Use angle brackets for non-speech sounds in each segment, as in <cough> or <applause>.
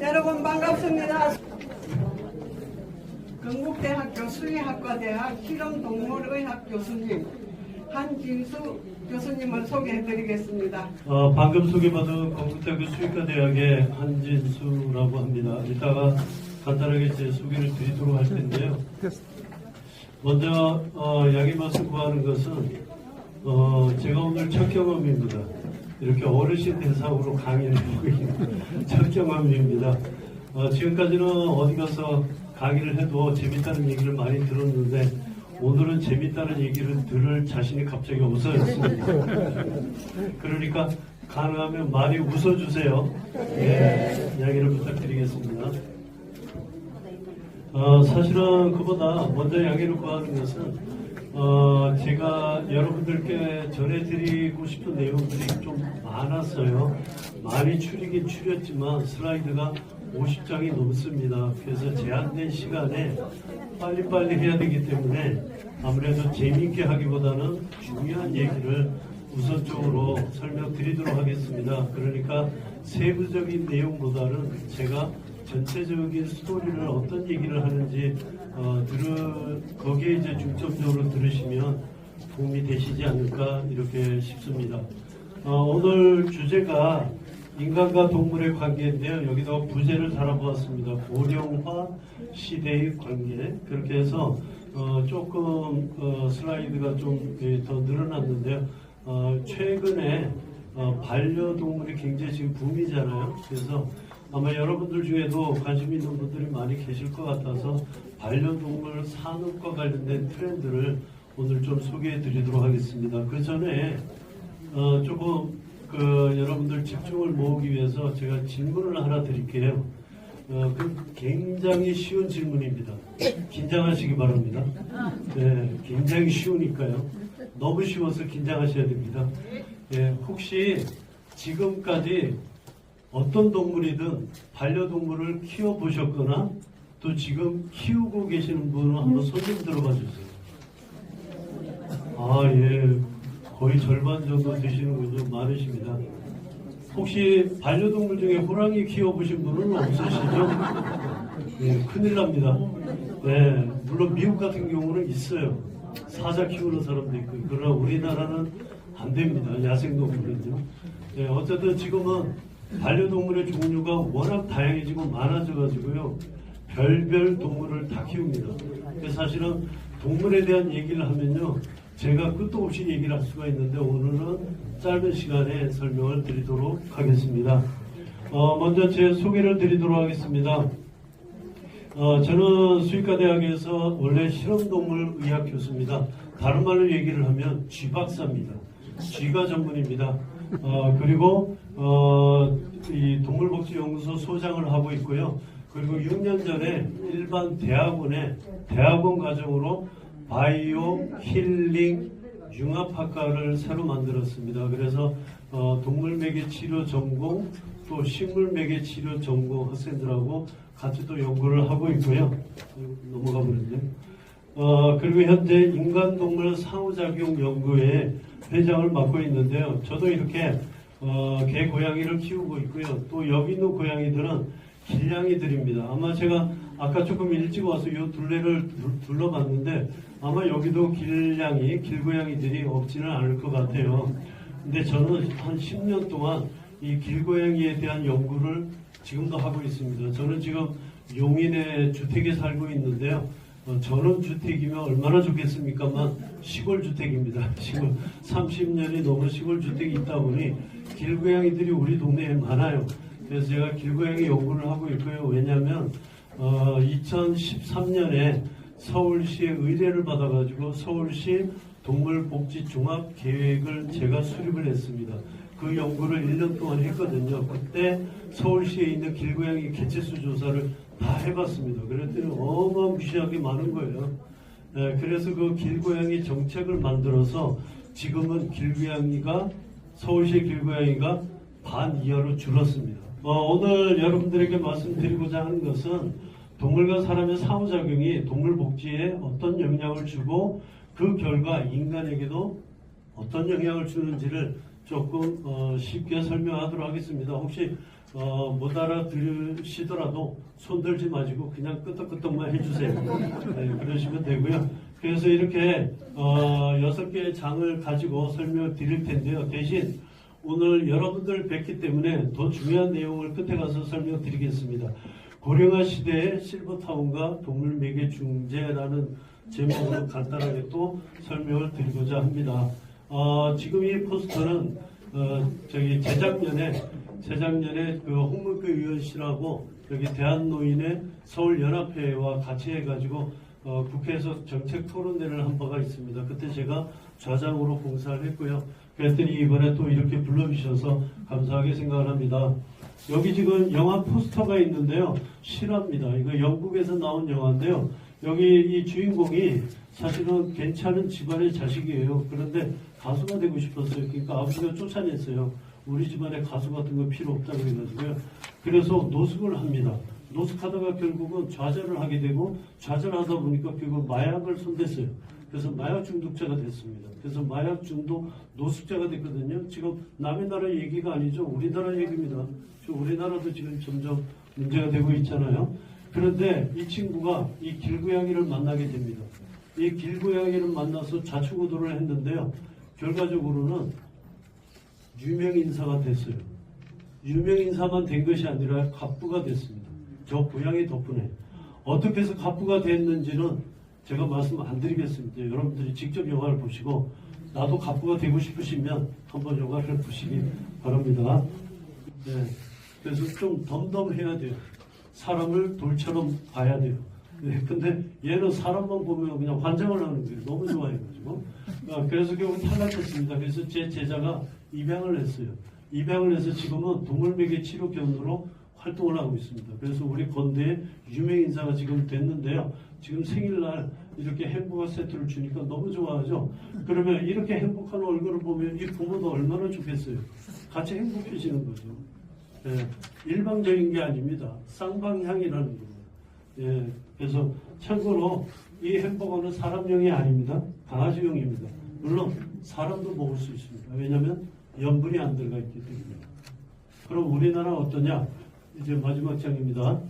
여러분 반갑습니다. 건국대학교 수의학과대학 실험동물의학 교수님 한진수 교수님을 소개해드리겠습니다. 어, 방금 소개받은 건국대학교 수의과대학의 한진수라고 합니다. 이따가 간단하게 제 소개를 드리도록 할 텐데요. 먼저 어, 양해 말씀 구하는 것은 어, 제가 오늘 첫 경험입니다. 이렇게 어르신 대상으로 강의를 하고 있는 <laughs> 첫 경험입니다. 어, 지금까지는 어디 가서 강의를 해도 재밌다는 얘기를 많이 들었는데 오늘은 재밌다는 얘기를 들을 자신이 갑자기 없어졌습니다. <laughs> 그러니까 가능하면 많이 웃어주세요. 예, 이야기를 부탁드리겠습니다. 어, 사실은 그보다 먼저 양해를 구하는 것은 어, 제가 여러분들께 전해드리고 싶은 내용들이 좀 많았어요. 많이 추리긴 추렸지만 슬라이드가 50장이 넘습니다. 그래서 제한된 시간에 빨리빨리 해야 되기 때문에 아무래도 재미있게 하기보다는 중요한 얘기를 우선적으로 설명드리도록 하겠습니다. 그러니까 세부적인 내용보다는 제가 전체적인 스토리를 어떤 얘기를 하는지 어, 들으, 거기에 이제 중점적으로 들으시면 도움이 되시지 않을까 이렇게 싶습니다. 어, 오늘 주제가 인간과 동물의 관계인데요. 여기서 부제를 달아보았습니다. 고령화 시대의 관계. 그렇게 해서 어, 조금 어, 슬라이드가 좀 더 늘어났는데요. 어, 최근에 어, 반려동물이 굉장히 지금 붐이잖아요. 그래서 아마 여러분들 중에도 관심 있는 분들이 많이 계실 것 같아서 반려동물 산업과 관련된 트렌드를 오늘 좀 소개해 드리도록 하겠습니다. 그 전에 어, 조금 그 여러분들 집중을 모으기 위해서 제가 질문을 하나 드릴게요. 어, 그 굉장히 쉬운 질문입니다. 긴장하시기 바랍니다. 네, 굉장히 쉬우니까요. 너무 쉬워서 긴장하셔야 됩니다. 예, 혹시 지금까지 어떤 동물이든 반려동물을 키워보셨거나 또 지금 키우고 계시는 분은 한번 손 좀 들어봐 주세요. 아, 예. 거의 절반 정도 되시는군요. 많으십니다. 혹시 반려동물 중에 호랑이 키워보신 분은 없으시죠? 예, 큰일 납니다. 네, 물론 미국 같은 경우는 있어요. 사자 키우는 사람도 있고, 그러나 우리나라는 안 됩니다. 야생동물은요. 네, 어쨌든 지금은 반려동물의 종류가 워낙 다양해지고 많아져가지고요. 별별 동물을 다 키웁니다. 사실은 동물에 대한 얘기를 하면요. 제가 끝도 없이 얘기를 할 수가 있는데 오늘은 짧은 시간에 설명을 드리도록 하겠습니다. 어, 먼저 제 소개를 드리도록 하겠습니다. 어, 저는 수의과대학에서 원래 실험동물 의학 교수입니다. 다른 말로 얘기를 하면 쥐박사입니다. 쥐가 전문입니다. 어, 그리고 어, 이 동물복지연구소 소장을 하고 있고요. 그리고 6년 전에 일반 대학원에 대학원 과정으로 바이오 힐링 융합학과를 새로 만들었습니다. 그래서 어, 동물 매개 치료 전공 또 식물 매개 치료 전공 학생들하고 같이 또 연구를 하고 있고요. 넘어가 버렸네요. 어, 그리고 현재 인간 동물 상호작용 연구회 회장을 맡고 있는데요. 저도 이렇게 어, 개 고양이를 키우고 있고요. 또 여기 있는 고양이들은 길냥이들입니다. 아마 제가 아까 조금 일찍 와서 이 둘레를 둘- 둘러봤는데 아마 여기도 길냥이, 길고양이들이 없지는 않을 것 같아요. 근데 저는 한 10년 동안 이 길고양이에 대한 연구를 지금도 하고 있습니다. 저는 지금 용인의 주택에 살고 있는데요. 어, 저는 주택이면 얼마나 좋겠습니까만 시골 주택입니다. <laughs> 지금 30년이 넘은 시골 주택이 있다 보니 길고양이들이 우리 동네에 많아요. 그래서 제가 길고양이 연구를 하고 있고요. 왜냐하면 어, 2013년에 서울시의 의뢰를 받아가지고 서울시 동물복지 종합 계획을 제가 수립을 했습니다. 그 연구를 1년 동안 했거든요. 그때 서울시에 있는 길고양이 개체수 조사를 다 해봤습니다. 그랬더니 어마무시하게 많은 거예요. 네, 그래서 그 길고양이 정책을 만들어서 지금은 길고양이가 서울시 길고양이가 반 이하로 줄었습니다. 어, 오늘 여러분들에게 말씀드리고자 하는 것은 동물과 사람의 상호작용이 동물 복지에 어떤 영향을 주고 그 결과 인간에게도 어떤 영향을 주는지를 조금 어, 쉽게 설명하도록 하겠습니다. 혹시 어, 못 알아들으시더라도 손들지 마시고 그냥 끄떡끄떡만 해주세요. 네, 그러시면 되고요. 그래서 이렇게 어, 여섯 개의 장을 가지고 설명을 드릴 텐데요. 대신 오늘 여러분들 뵙기 때문에 더 중요한 내용을 끝에 가서 설명드리겠습니다. 고령화 시대의 실버타운과 동물 매개 중재라는 제목으로 간단하게 또 설명을 드리고자 합니다. 어, 지금 이 포스터는 어, 저기 재작년에 재작년에 그 홍문표 의원실하고 여기 대한노인의 서울연합회와 같이 해가지고 어, 국회에서 정책 토론회를 한 바가 있습니다. 그때 제가 좌장으로 봉사를 했고요. 그랬더니 이번에 또 이렇게 불러주셔서 감사하게 생각을 합니다. 여기 지금 영화 포스터가 있는데요. 실화입니다. 이거 영국에서 나온 영화인데요. 여기 이 주인공이 사실은 괜찮은 집안의 자식이에요. 그런데 가수가 되고 싶었어요. 그러니까 아버지가 쫓아냈어요. 우리 집안에 가수 같은 거 필요 없다 그래가지고요. 그래서 노숙을 합니다. 노숙하다가 결국은 좌절을 하게 되고 좌절하다 보니까 결국 마약을 손댔어요. 그래서 마약 중독자가 됐습니다. 그래서 마약 중독 노숙자가 됐거든요. 지금 남의 나라 얘기가 아니죠. 우리나라 얘기입니다. 지금 우리나라도 지금 점점 문제가 되고 있잖아요. 그런데 이 친구가 이 길고양이를 만나게 됩니다. 이 길고양이를 만나서 좌충우돌을 했는데요. 결과적으로는 유명 인사가 됐어요. 유명 인사만 된 것이 아니라 갑부가 됐습니다. 저 고양이 덕분에 어떻게 해서 갑부가 됐는지는 제가 말씀 안 드리겠습니다. 여러분들이 직접 영화를 보시고 나도 갑부가 되고 싶으시면 한번 영화를 보시기 바랍니다. 네, 그래서 좀 덤덤해야 돼요. 사람을 돌처럼 봐야 돼요. 네, 근데 얘는 사람만 보면 그냥 환장을 하는 거예요. 너무 좋아해가지고. 아, 그래서 결국 탈락했습니다. 그래서 제 제자가 입양을 했어요. 입양을 해서 지금은 동물매개 치료 견으로 활동을 하고 있습니다. 그래서 우리 건대에 유명 인사가 지금 됐는데요. 지금 생일날 이렇게 햄버거 세트를 주니까 너무 좋아하죠. 그러면 이렇게 행복한 얼굴을 보면 이 부모도 얼마나 좋겠어요. 같이 행복해지는 거죠. 예, 일방적인 게 아닙니다. 쌍방향이라는 겁니다. 예, 그래서 참고로 이 햄버거는 사람용이 아닙니다. 강아지용입니다. 물론 사람도 먹을 수 있습니다. 왜냐하면 염분이 안 들어가 있기 때문에. 그럼 우리나라 어떠냐? 이제 마지막 장입니다.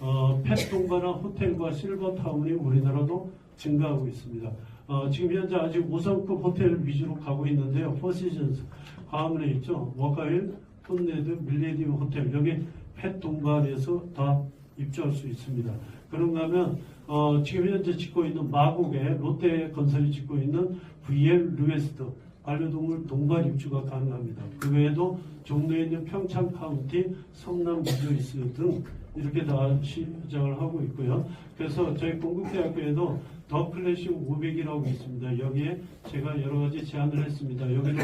어, 펫동가나 호텔과 실버타운이 우리나라도 증가하고 있습니다. 어, 지금 현재 아직 5성급 호텔 위주로 가고 있는데요. 포시즌스 광화문에 있죠. 워카일, 톤네드, 밀레디움 호텔 여기 펫동반에서 다 입주할 수 있습니다. 그런가 하면 어, 지금 현재 짓고 있는 마곡에 롯데 건설이 짓고 있는 VL 루에스트 반려동물 동반 입주가 가능합니다. 그 외에도 종로에 있는 평창 카운티, 성남 리조이스 등 이렇게 다 시작을 하고 있고요. 그래서 저희 공국대학교에도 더 클래식 500이라고 있습니다. 여기에 제가 여러 가지 제안을 했습니다. 여기도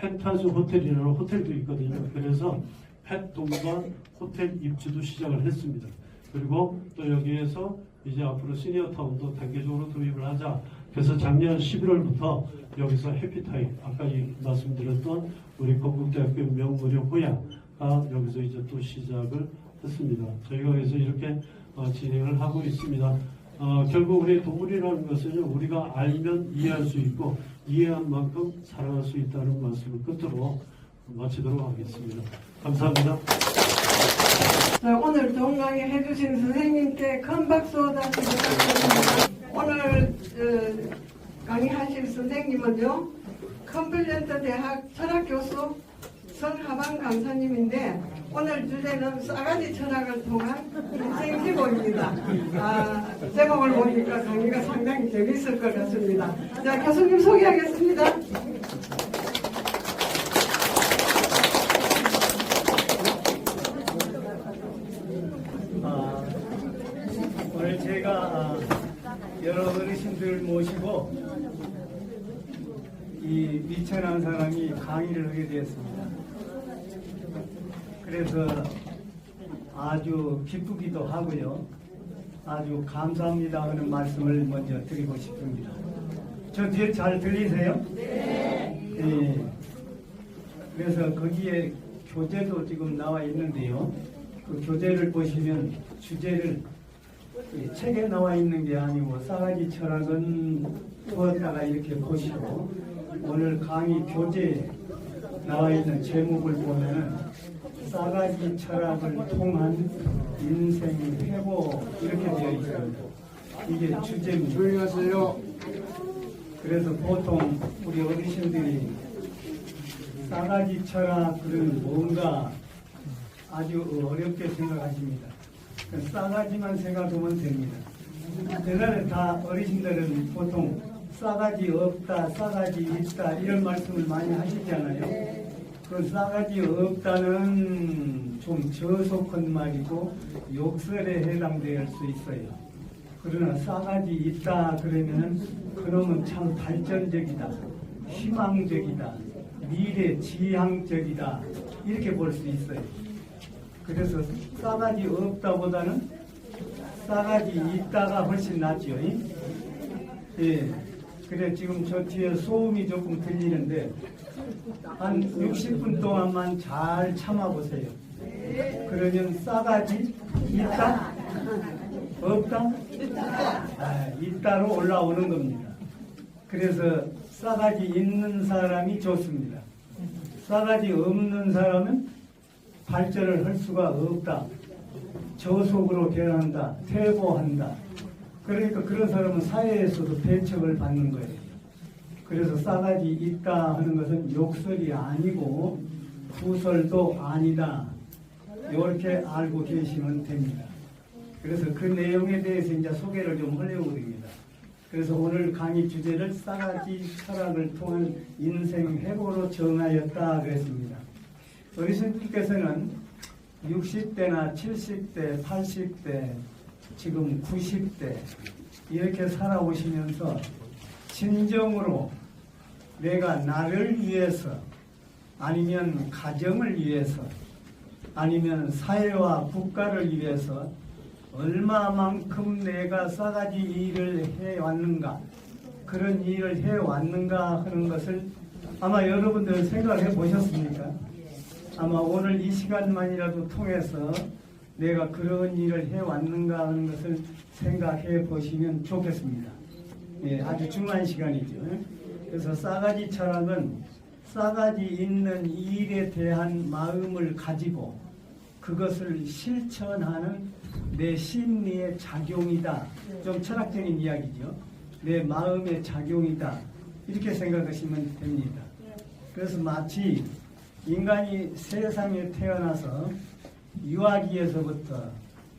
펜타즈 호텔이라는 호텔도 있거든요. 그래서 펫 동반 호텔 입주도 시작을 했습니다. 그리고 또 여기에서 이제 앞으로 시니어 타운도 단계적으로 도입을 하자. 그래서 작년 11월부터 여기서 해피타임, 아까 이 말씀드렸던 우리 건국대학교 명무령 호야가 여기서 이제 또 시작을 했습니다. 저희가 그래서 이렇게 어, 진행을 하고 있습니다. 어, 결국 우리 동물이라는 것은 우리가 알면 이해할 수 있고 이해한 만큼 사랑할 수 있다는 말씀을 끝으로 마치도록 하겠습니다. 감사합니다. 자, 오늘 좋은 강의 해주신 선생님께 큰 박수 부탁드립니다. 오늘 어, 강의하실 선생님은요, 컴플랜트 대학 철학 교수 성하방 강사님인데 오늘 주제는 싸가지 철학을 통한 인생 기본입니다. 아, 제목을 보니까 강의가 상당히 재밌을 것 같습니다. 자, 교수님 소개하겠습니다. 아, 오늘 제가 아, 여러 어르신들 모시고 이 미천한 사람이 강의를 하게 되었습니다. 그래서 아주 기쁘기도 하고요. 아주 감사합니다 하는 말씀을 먼저 드리고 싶습니다. 저 뒤에 잘 들리세요? 네. 그래서 거기에 교재도 지금 나와 있는데요. 그 교재를 보시면 주제를 이 책에 나와 있는 게 아니고 싸가지 철학은 두었다가 이렇게 보시고 오늘 강의 교재에 나와 있는 제목을 보면은 싸가지 철학을 통한 인생 회복 이렇게 되어 있습니다. 이게 주제입니다. 조용히 하세요. 그래서 보통 우리 어르신들이 싸가지 철학은 뭔가 아주 어렵게 생각하십니다. 그 싸가지만 생각하면 됩니다. 옛날에 다 어르신들은 보통 싸가지 없다, 싸가지 있다 이런 말씀을 많이 하시잖아요. 그 싸가지 없다는 좀 저속한 말이고 욕설에 해당될 수 있어요. 그러나 싸가지 있다 그러면은 그놈은 참 발전적이다, 희망적이다, 미래 지향적이다 이렇게 볼 수 있어요. 그래서 싸가지 없다보다는 싸가지 있다가 훨씬 낫죠. 이? 예. 그래 지금 저 뒤에 소음이 조금 들리는데 한 60분 동안만 잘 참아보세요. 그러면 싸가지 있다? 없다? 아, 있다로 올라오는 겁니다. 그래서 싸가지 있는 사람이 좋습니다. 싸가지 없는 사람은 발전을 할 수가 없다. 저속으로 변한다. 퇴보한다. 그러니까 그런 사람은 사회에서도 배척을 받는 거예요. 그래서 싸가지 있다 하는 것은 욕설이 아니고 구설도 아니다. 이렇게 알고 계시면 됩니다. 그래서 그 내용에 대해서 이제 소개를 좀 하려고 합니다. 그래서 오늘 강의 주제를 싸가지 철학을 통한 인생 회고로 정하였다 그랬습니다. 어르신들께서는 60대나 70대, 80대, 지금 90대 이렇게 살아오시면서 진정으로 내가 나를 위해서 아니면 가정을 위해서 아니면 사회와 국가를 위해서 얼마만큼 내가 싸가지 일을 해왔는가 그런 일을 해왔는가 하는 것을 아마 여러분들 생각해 보셨습니까? 아마 오늘 이 시간만이라도 통해서 내가 그런 일을 해왔는가 하는 것을 생각해 보시면 좋겠습니다. 예, 아주 중요한 시간이죠. 그래서 싸가지 철학은 싸가지 있는 일에 대한 마음을 가지고 그것을 실천하는 내 심리의 작용이다. 좀 철학적인 이야기죠. 내 마음의 작용이다. 이렇게 생각하시면 됩니다. 그래서 마치 인간이 세상에 태어나서 유아기에서부터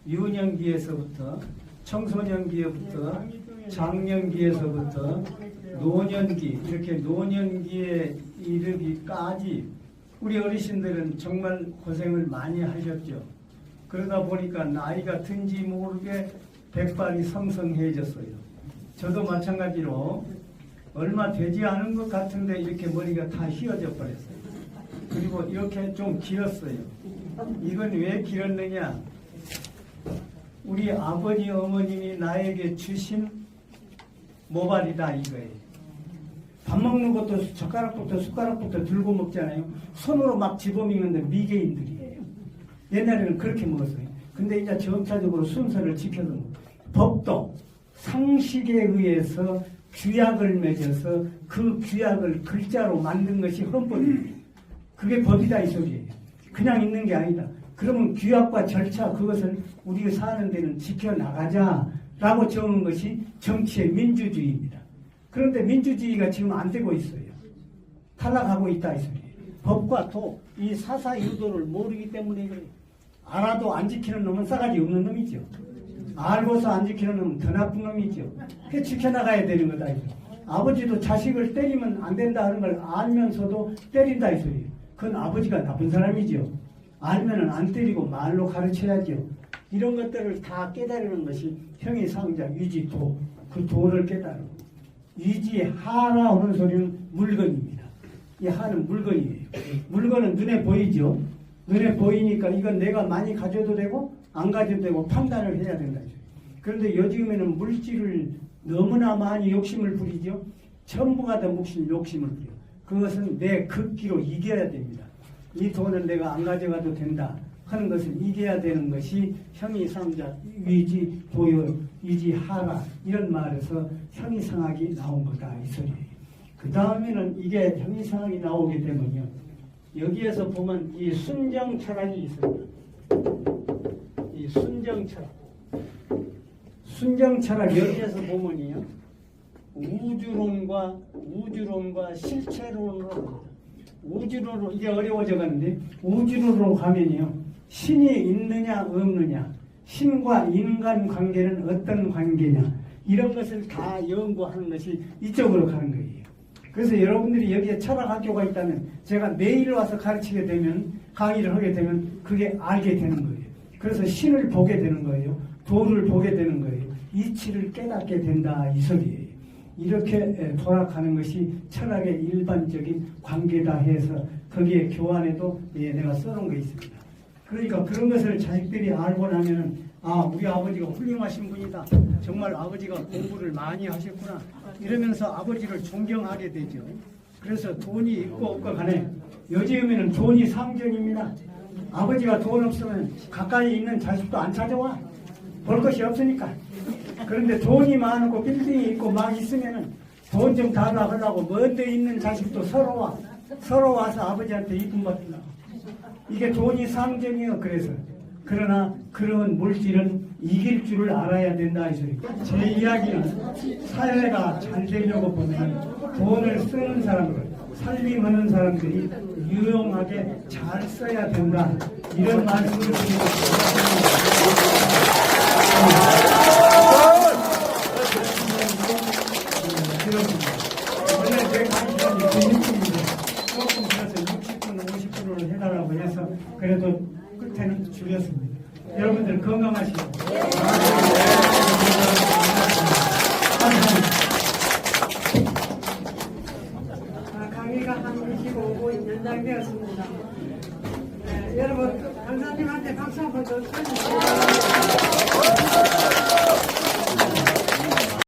유년기에서부터 청소년기에부터 장년기에서부터 노년기 이렇게 노년기에 이르기까지 우리 어르신들은 정말 고생을 많이 하셨죠. 그러다 보니까 나이가 든지 모르게 백발이 성성해졌어요. 저도 마찬가지로 얼마 되지 않은 것 같은데 이렇게 머리가 다 휘어져 버렸어요. 그리고 이렇게 좀 길었어요. 이건 왜 길었느냐? 우리 아버지 어머님이 나에게 주신 모발이다 이거예요. 밥 먹는 것도 젓가락부터 숟가락부터 들고 먹잖아요. 손으로 막 집어먹는데 미개인들이에요. 옛날에는 그렇게 먹었어요. 근데 이제 점차적으로 순서를 지켜서. 법도 상식에 의해서 규약을 맺어서 그 규약을 글자로 만든 것이 헌법입니다. 그게 법이다 이 소리예요. 그냥 있는 게 아니다. 그러면 규약과 절차 그것을 우리가 사는 데는 지켜나가자라고 정한 것이 정치의 민주주의입니다. 그런데 민주주의가 지금 안 되고 있어요. 탈락하고 있다 이 소리예요. 법과 도, 이 사사 유도를 모르기 때문에 그래요. 알아도 안 지키는 놈은 싸가지 없는 놈이죠. 알고서 안 지키는 놈은 더 나쁜 놈이죠. 그 지켜나가야 되는 거다. 이거. 아버지도 자식을 때리면 안 된다 하는 걸 알면서도 때린다 이 소리예요. 그건 아버지가 나쁜 사람이죠. 알면은 안 때리고 말로 가르쳐야죠. 이런 것들을 다 깨달으는 것이 형의 상자 유지 도 그 도를 깨달고 유지 하라 하는 소리는 물건입니다. 이 하는 물건이에요. 물건은 눈에 보이죠. 눈에 보이니까 이건 내가 많이 가져도 되고 안 가져도 되고 판단을 해야 된다. 그런데 요즘에는 물질을 너무나 많이 욕심을 부리죠. 전부가 다 욕심을 부려. 그것은 내 극기로 이겨야 됩니다. 이 돈은 내가 안 가져가도 된다 하는 것을 이겨야 되는 것이 형이 상자 위지 보여 위지 하라 이런 말에서 형이 상학이 나온 거다 이 소리예요. 그 다음에는 이게 형이 상학이 나오게 되면요 여기에서 보면 이 순정 철학이 있습니다. 이 순정 철학. 순정 철학 여기에서 보면이요. 우주론과 우주론과 실체론으로. 우주론으로 이게 어려워져 가는데 우주론으로 가면요. 신이 있느냐 없느냐 신과 인간 관계는 어떤 관계냐 이런 것을 다 연구하는 것이 이쪽으로 가는 거예요. 그래서 여러분들이 여기에 철학학교가 있다면 제가 매일 와서 가르치게 되면 강의를 하게 되면 그게 알게 되는 거예요. 그래서 신을 보게 되는 거예요. 도를 보게 되는 거예요. 이치를 깨닫게 된다 이 소리예요. 이렇게 에, 돌아가는 것이 철학의 일반적인 관계다 해서 거기에 교환에도 예, 내가 써놓은 게 있습니다. 그러니까 그런 것을 자식들이 알고 나면은 아 우리 아버지가 훌륭하신 분이다. 정말 아버지가 공부를 많이 하셨구나. 이러면서 아버지를 존경하게 되죠. 그래서 돈이 있고 없고 간에 요즘에는 돈이 상전입니다. 아버지가 돈 없으면 가까이 있는 자식도 안 찾아와. 볼 것이 없으니까. 그런데 돈이 많고 빌딩이 있고 막 있으면은 돈 좀 달라하려고 먼데 있는 자식도 서로 와. 서로 와서 아버지한테 이쁨 받는다. 이게 돈이 상전이요. 그래서. 그러나 그런 물질은 이길 줄을 알아야 된다 이 소리. 제 이야기는 사회가 잘 되려고 보면 돈을 쓰는 사람들, 살림하는 사람들이 유용하게 잘 써야 된다. 이런 말씀을 싶습니다.